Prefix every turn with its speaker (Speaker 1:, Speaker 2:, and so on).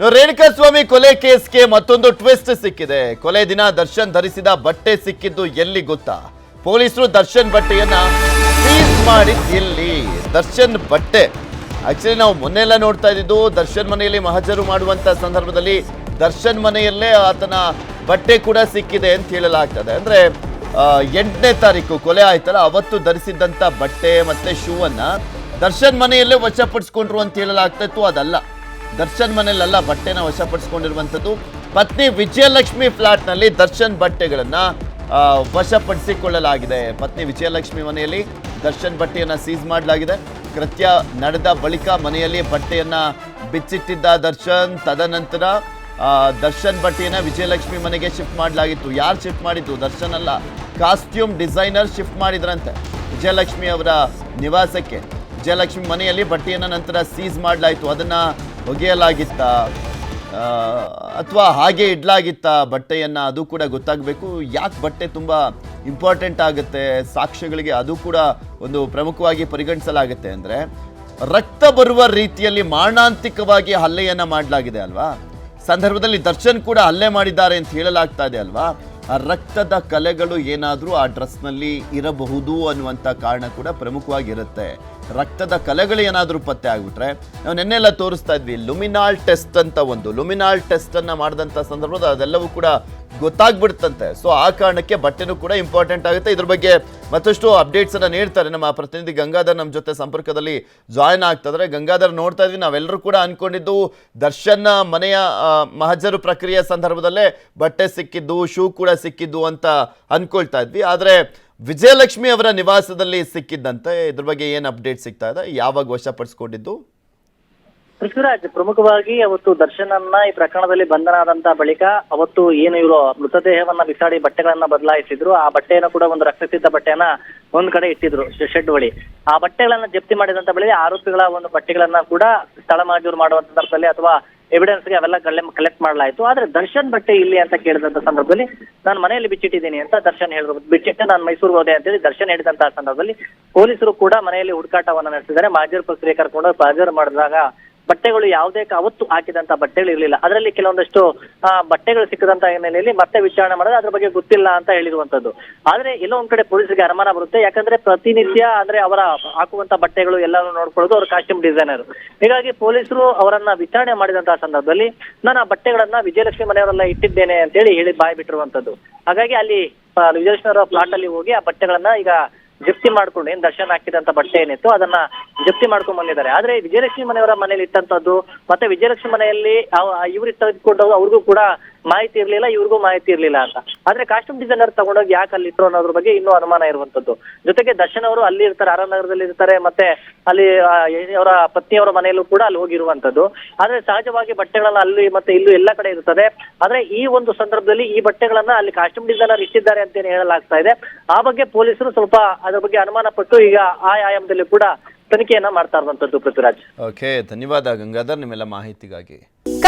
Speaker 1: ಇನ್ನು ರೇಣುಕಾಸ್ವಾಮಿ ಕೊಲೆ ಕೇಸ್ಗೆ ಮತ್ತೊಂದು ಟ್ವಿಸ್ಟ್ ಸಿಕ್ಕಿದೆ. ಕೊಲೆ ದಿನ ದರ್ಶನ್ ಧರಿಸಿದ ಬಟ್ಟೆ ಸಿಕ್ಕಿದ್ದು ಎಲ್ಲಿ ಗೊತ್ತಾ? ಪೊಲೀಸರು ದರ್ಶನ್ ಬಟ್ಟೆಯನ್ನ ಸೀಸ್ ಮಾಡಿ ಎಲ್ಲಿ ದರ್ಶನ್ ಬಟ್ಟೆ. ಆಕ್ಚುಲಿ ನಾವು ಮೊನ್ನೆ ಎಲ್ಲ ನೋಡ್ತಾ ಇದ್ದಿದ್ದು ದರ್ಶನ್ ಮನೆಯಲ್ಲಿ ಮಹಜರು ಮಾಡುವಂತ ಸಂದರ್ಭದಲ್ಲಿ ದರ್ಶನ್ ಮನೆಯಲ್ಲೇ ಆತನ ಬಟ್ಟೆ ಕೂಡ ಸಿಕ್ಕಿದೆ ಅಂತ ಹೇಳಲಾಗ್ತದೆ. ಅಂದ್ರೆ ಎಂಟನೇ ತಾರೀಕು ಕೊಲೆ ಆಯ್ತಲ್ಲ, ಅವತ್ತು ಧರಿಸಿದ್ದಂತ ಬಟ್ಟೆ ಮತ್ತೆ ಶೂ ಅನ್ನ ದರ್ಶನ್ ಮನೆಯಲ್ಲೇ ವಶಪಡಿಸ್ಕೊಂಡ್ರು ಅಂತ ಹೇಳಲಾಗ್ತಾ ಇತ್ತು ಅದಲ್ಲ. ದರ್ಶನ್ ಮನೆಯಲ್ಲೆಲ್ಲ ಬಟ್ಟೆನ ವಶಪಡಿಸಿಕೊಂಡಿರುವಂಥದ್ದು. ಪತ್ನಿ ವಿಜಯಲಕ್ಷ್ಮಿ ಫ್ಲಾಟ್ನಲ್ಲಿ ದರ್ಶನ್ ಬಟ್ಟೆಗಳನ್ನು ವಶಪಡಿಸಿಕೊಳ್ಳಲಾಗಿದೆ. ಪತ್ನಿ ವಿಜಯಲಕ್ಷ್ಮಿ ಮನೆಯಲ್ಲಿ ದರ್ಶನ್ ಬಟ್ಟೆಯನ್ನ ಸೀಸ್ ಮಾಡಲಾಗಿದೆ. ಕೃತ್ಯ ನಡೆದ ಬಳಿಕ ಮನೆಯಲ್ಲಿ ಬಟ್ಟೆಯನ್ನ ಬಿಚ್ಚಿಟ್ಟಿದ್ದ ದರ್ಶನ್. ತದನಂತರ ದರ್ಶನ್ ಬಟ್ಟೆಯನ್ನ ವಿಜಯಲಕ್ಷ್ಮಿ ಮನೆಗೆ ಶಿಫ್ಟ್ ಮಾಡಲಾಗಿತ್ತು. ಯಾರು ಶಿಫ್ಟ್ ಮಾಡಿದ್ದು? ದರ್ಶನ್ ಅಲ್ಲ, ಕಾಸ್ಟ್ಯೂಮ್ ಡಿಸೈನರ್ ಶಿಫ್ಟ್ ಮಾಡಿದ್ರಂತೆ ವಿಜಯಲಕ್ಷ್ಮಿ ಅವರ ನಿವಾಸಕ್ಕೆ. ವಿಜಯಲಕ್ಷ್ಮಿ ಮನೆಯಲ್ಲಿ ಬಟ್ಟೆಯನ್ನು ನಂತರ ಸೀಸ್ ಮಾಡಲಾಯಿತು. ಅದನ್ನ ಒಗೆಯಲಾಗಿತ್ತ ಅಥವಾ ಹಾಗೆ ಇಡ್ಲಾಗಿತ್ತ ಬಟ್ಟೆಯನ್ನ ಅದು ಕೂಡ ಗೊತ್ತಾಗಬೇಕು. ಯಾಕೆ ಬಟ್ಟೆ ತುಂಬ ಇಂಪಾರ್ಟೆಂಟ್ ಆಗುತ್ತೆ? ಸಾಕ್ಷ್ಯಗಳಿಗೆ ಅದು ಕೂಡ ಒಂದು ಪ್ರಮುಖವಾಗಿ ಪರಿಗಣಿಸಲಾಗುತ್ತೆ ಅಂದರೆ, ರಕ್ತ ಬರುವ ರೀತಿಯಲ್ಲಿ ಮಾರಣಾಂತಿಕವಾಗಿ ಹಲ್ಲೆಯನ್ನು ಮಾಡಲಾಗಿದೆ ಅಲ್ವಾ? ಸಂದರ್ಭದಲ್ಲಿ ದರ್ಶನ್ ಕೂಡ ಹಲ್ಲೆ ಮಾಡಿದ್ದಾರೆ ಅಂತ ಹೇಳಲಾಗ್ತಾ ಇದೆ ಅಲ್ವಾ? ಆ ರಕ್ತದ ಕಲೆಗಳು ಏನಾದರೂ ಆ ಡ್ರೆಸ್ನಲ್ಲಿ ಇರಬಹುದು ಅನ್ನುವಂಥ ಕಾರಣ ಕೂಡ ಪ್ರಮುಖವಾಗಿರುತ್ತೆ. ರಕ್ತದ ಕಲೆಗಳು ಏನಾದರೂ ಪತ್ತೆ ಆಗಿಬಿಟ್ರೆ, ನಾವು ನಿನ್ನೆಲ್ಲ ತೋರಿಸ್ತಾ ಇದ್ವಿ ಲುಮಿನಾಲ್ ಟೆಸ್ಟ್ ಅಂತ ಒಂದು. ಲುಮಿನಾಲ್ ಟೆಸ್ಟ್ ಅನ್ನ ಮಾಡಿದಂಥ ಸಂದರ್ಭದಲ್ಲಿ ಅದೆಲ್ಲವೂ ಕೂಡ ಗೊತ್ತಾಗ್ಬಿಡ್ತಂತೆ. ಸೊ ಆ ಕಾರಣಕ್ಕೆ ಬಟ್ಟೆನೂ ಕೂಡ ಇಂಪಾರ್ಟೆಂಟ್ ಆಗುತ್ತೆ. ಇದ್ರ ಬಗ್ಗೆ ಮತ್ತಷ್ಟು ಅಪ್ಡೇಟ್ಸ್ ಅನ್ನ ನೀಡ್ತಾರೆ ನಮ್ಮ ಪ್ರತಿನಿಧಿ ಗಂಗಾಧರ್ ನಮ್ಮ ಜೊತೆ ಸಂಪರ್ಕದಲ್ಲಿ ಜಾಯ್ನ್ ಆಗ್ತದ್ರೆ. ಗಂಗಾಧರ್ ನೋಡ್ತಾ ಇದ್ವಿ, ನಾವೆಲ್ಲರೂ ಕೂಡ ಅನ್ಕೊಂಡಿದ್ದು ದರ್ಶನ್ ಮನೆಯ ಮಹಜರು ಪ್ರಕ್ರಿಯೆ ಸಂದರ್ಭದಲ್ಲೇ ಬಟ್ಟೆ ಸಿಕ್ಕಿದ್ದು, ಶೂ ಕೂಡ ಸಿಕ್ಕಿದ್ದು ಅಂತ ಅನ್ಕೊಳ್ತಾ ಇದ್ವಿ. ಆದ್ರೆ ವಿಜಯಲಕ್ಷ್ಮಿ ಅವರ ನಿವಾಸದಲ್ಲಿ ಸಿಕ್ಕಿದ್ದಂತೆ ಇದ್ರ ಬಗ್ಗೆ ಏನು ಅಪ್ಡೇಟ್ ಸಿಗ್ತಾ ಇದೆ? ಯಾವಾಗ ವಶಪಡಿಸಿಕೊಂಡಿದ್ದು?
Speaker 2: ಪೃಥ್ವಿರಾಜ್, ಪ್ರಮುಖವಾಗಿ ಅವತ್ತು ದರ್ಶನನ್ನ ಈ ಪ್ರಕರಣದಲ್ಲಿ ಬಂಧನಾದಂತ ಬಳಿಕ ಅವತ್ತು ಏನು ಇವರು ಮೃತದೇಹವನ್ನ ಬಿಸಾಡಿ ಬಟ್ಟೆಗಳನ್ನ ಬದಲಾಯಿಸಿದ್ರು. ಆ ಬಟ್ಟೆಯನ್ನು ಕೂಡ ಒಂದು ರಕ್ತಸಿದ್ಧ ಬಟ್ಟೆಯನ್ನ ಒಂದ್ ಕಡೆ ಇಟ್ಟಿದ್ರು ಶೆಡ್ ಬಳಿ. ಆ ಬಟ್ಟೆಗಳನ್ನ ಜಪ್ತಿ ಮಾಡಿದಂತ ಬಳಿಕ ಆರೋಪಿಗಳ ಒಂದು ಬಟ್ಟೆಗಳನ್ನ ಕೂಡ ಸ್ಥಳ ಮಾಜೂರು ಮಾಡುವಂತ ಸಂದರ್ಭದಲ್ಲಿ ಅಥವಾ ಎವಿಡೆನ್ಸ್ಗೆ ಅವೆಲ್ಲ ಕಲೆಕ್ಟ್ ಮಾಡಲಾಯಿತು. ಆದ್ರೆ ದರ್ಶನ್ ಬಟ್ಟೆ ಇಲ್ಲಿ ಅಂತ ಕೇಳಿದಂತ ಸಂದರ್ಭದಲ್ಲಿ ನಾನು ಮನೆಯಲ್ಲಿ ಬಿಚ್ಚಿಟ್ಟಿದ್ದೀನಿ ಅಂತ ದರ್ಶನ್ ಹೇಳಿದ್ರು ಬಿಚ್ಚಿಟ್ಟೆ ನಾನು ಮೈಸೂರಿಗೆ ಹೋದೆ ಅಂತೇಳಿ ದರ್ಶನ್ ಹೇಳಿದಂತಹ ಸಂದರ್ಭದಲ್ಲಿ ಪೊಲೀಸರು ಕೂಡ ಮನೆಯಲ್ಲಿ ಹುಡುಕಾಟವನ್ನ ನಡೆಸಿದ್ದಾರೆ. ಮಾಜರ್ ಪ್ರಕ್ರಿಯೆ ಕರ್ಕೊಂಡು ಹಾಜರು ಮಾಡಿದಾಗ ಬಟ್ಟೆಗಳು ಯಾವುದೇ ಅವತ್ತು ಹಾಕಿದಂತ ಬಟ್ಟೆಗಳು ಇರಲಿಲ್ಲ. ಅದರಲ್ಲಿ ಕೆಲವೊಂದಷ್ಟು ಬಟ್ಟೆಗಳು ಸಿಕ್ಕದಂತ ಹಿನ್ನೆಲೆಯಲ್ಲಿ ಮತ್ತೆ ವಿಚಾರಣೆ ಮಾಡಿದ್ರೆ ಅದ್ರ ಬಗ್ಗೆ ಗೊತ್ತಿಲ್ಲ ಅಂತ ಹೇಳಿರುವಂತದ್ದು. ಆದ್ರೆ ಎಲ್ಲೋ ಒಂದ್ ಕಡೆ ಪೊಲೀಸರಿಗೆ ಅನುಮಾನ ಬರುತ್ತೆ. ಯಾಕಂದ್ರೆ ಪ್ರತಿನಿತ್ಯ ಅಂದ್ರೆ ಅವರ ಹಾಕುವಂತ ಬಟ್ಟೆಗಳು ಎಲ್ಲಾನು ನೋಡ್ಕೊಳ್ಳೋದು ಅವ್ರ ಕಾಸ್ಟ್ಯೂಮ್ ಡಿಸೈನರ್ ಹೀಗಾಗಿ ಪೊಲೀಸರು ಅವರನ್ನ ವಿಚಾರಣೆ ಮಾಡಿದಂತಹ ಸಂದರ್ಭದಲ್ಲಿ ನಾನು ಆ ಬಟ್ಟೆಗಳನ್ನ ವಿಜಯಲಕ್ಷ್ಮಿ ಮನೆಯವರೆಲ್ಲ ಇಟ್ಟಿದ್ದೇನೆ ಅಂತೇಳಿ ಹೇಳಿ ಬಾಯ್ ಬಿಟ್ಟಿರುವಂತದ್ದು. ಹಾಗಾಗಿ ಅಲ್ಲಿ ವಿಜಯಲಕ್ಷ್ಮಿ ಅವರ ಪ್ಲಾಟ್ ಅಲ್ಲಿ ಹೋಗಿ ಆ ಬಟ್ಟೆಗಳನ್ನ ಈಗ ಜಪ್ತಿ ಮಾಡ್ಕೊಂಡು ಏನ್ ದರ್ಶನ ಹಾಕಿದಂತ ಬಟ್ಟೆ ಏನಿತ್ತು, ಅದನ್ನ ಜಪ್ತಿ ಮಾಡ್ಕೊಂಡ್ ಬಂದಿದ್ದಾರೆ. ಆದ್ರೆ ವಿಜಯಲಕ್ಷ್ಮಿ ಮನೆಯವರ ಮನೇಲಿ ಇಟ್ಟಂತದ್ದು, ಮತ್ತೆ ವಿಜಯಲಕ್ಷ್ಮಿ ಮನೆಯಲ್ಲಿ ಇವ್ರು ತೆಗೆದುಕೊಂಡವ್ರು ಅವ್ರಿಗೂ ಕೂಡ ಮಾಹಿತಿ ಇರ್ಲಿಲ್ಲ, ಇವ್ರಿಗೂ ಮಾಹಿತಿ ಇರ್ಲಿಲ್ಲ ಅಂತ. ಆದ್ರೆ ಕಾಸ್ಟ್ಯೂಮ್ ಡಿಸೈನರ್ ತಗೊಂಡೋಗಿ ಯಾಕೆ ಅಲ್ಲಿ ಇಟ್ರು ಅನ್ನೋದ್ರ ಬಗ್ಗೆ ಇನ್ನೂ ಅನುಮಾನ ಇರುವಂತದ್ದು ಜೊತೆಗೆ ದರ್ಶನ್ ಅವರು ಅಲ್ಲಿ ಇರ್ತಾರೆ ಆರ್ ನಗರದಲ್ಲಿ ಇರ್ತಾರೆ, ಮತ್ತೆ ಅಲ್ಲಿ ಅವರ ಪತ್ನಿಯವರ ಮನೆಯಲ್ಲೂ ಕೂಡ ಅಲ್ಲಿ ಹೋಗಿರುವಂತದ್ದು ಆದ್ರೆ ಸಹಜವಾಗಿ ಬಟ್ಟೆಗಳನ್ನ ಅಲ್ಲಿ ಮತ್ತೆ ಇಲ್ಲೂ ಎಲ್ಲ ಕಡೆ ಇರ್ತದೆ. ಆದ್ರೆ ಈ ಒಂದು ಸಂದರ್ಭದಲ್ಲಿ ಈ ಬಟ್ಟೆಗಳನ್ನ ಅಲ್ಲಿ ಕಾಸ್ಟ್ಯೂಮ್ ಡಿಸೈನರ್ ಇಟ್ಟಿದ್ದಾರೆ ಅಂತ ಹೇಳಲಾಗ್ತಾ ಇದೆ. ಆ ಬಗ್ಗೆ ಪೊಲೀಸರು ಸ್ವಲ್ಪ ಅದ್ರ ಬಗ್ಗೆ ಅನುಮಾನ ಪಟ್ಟು ಈಗ ಆಯಾಮದಲ್ಲಿ ಕೂಡ ತನಿಖೆಯನ್ನ ಮಾಡ್ತಾ ಇರುವಂತದ್ದು ಪೃಥ್ವಿರಾಜ್.
Speaker 1: ಓಕೆ ಧನ್ಯವಾದ ಗಂಗಾಧರ್, ನಿಮ್ಮೆಲ್ಲ ಮಾಹಿತಿಗಾಗಿ.